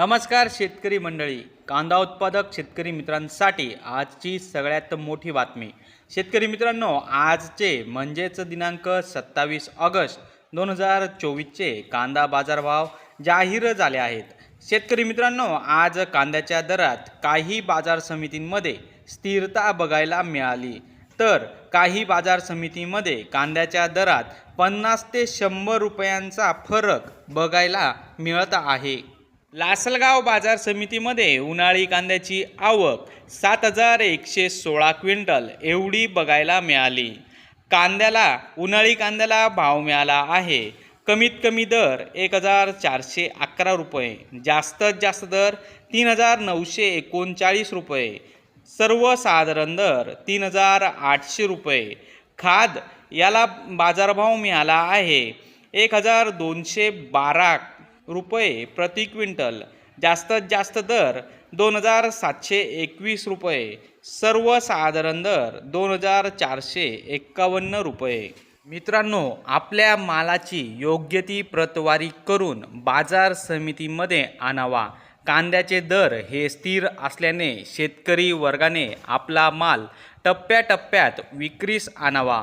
नमस्कार शेतकरी मंडळी. कांदा उत्पादक शेतकरी मित्रांसाठी आजची सगळ्यात मोठी बातमी. शेतकरी मित्रांनो आजचे म्हणजेच दिनांक सत्तावीस ऑगस्ट दोन हजार चोवीसचे कांदा बाजारभाव जाहीर झाले आहेत. शेतकरी मित्रांनो आज कांद्याच्या दरात काही बाजार समितींमध्ये स्थिरता बघायला मिळाली. तर काही बाजार समितीमध्ये कांद्याच्या दरात पन्नास ते शंभर रुपयांचा फरक बघायला मिळत आहे. लासलगाव बाजार समितीमध्ये उन्हाळी कांद्याची आवक सात हजार एकशे सोळा क्विंटल एवढी बघायला मिळाली. कांद्याला उन्हाळी कांद्याला भाव मिळाला आहे. कमीत कमी दर एक हजार चारशे अकरा रुपये जास्तीत जास्त दर तीन हजार नऊशे एकोणचाळीस रुपये सर्वसाधारण दर तीन हजार आठशे रुपये. खाद याला बाजारभाव मिळाला आहे. एक हजार दोनशे बारा रुपये प्रति क्विंटल. जास्तीत जास्त दर दोन हजार सातशे एकवीस रुपये. सर्वसाधारण दर दोन हजार चारशे एक्कावन्न रुपये. मित्रांनो आपल्या मालाची योग्य ती प्रतवारी करून बाजार समितीमध्ये आणावा. कांद्याचे दर हे स्थिर असल्याने शेतकरी वर्गाने आपला माल टप्प्याटप्प्यात विक्रीस आणावा.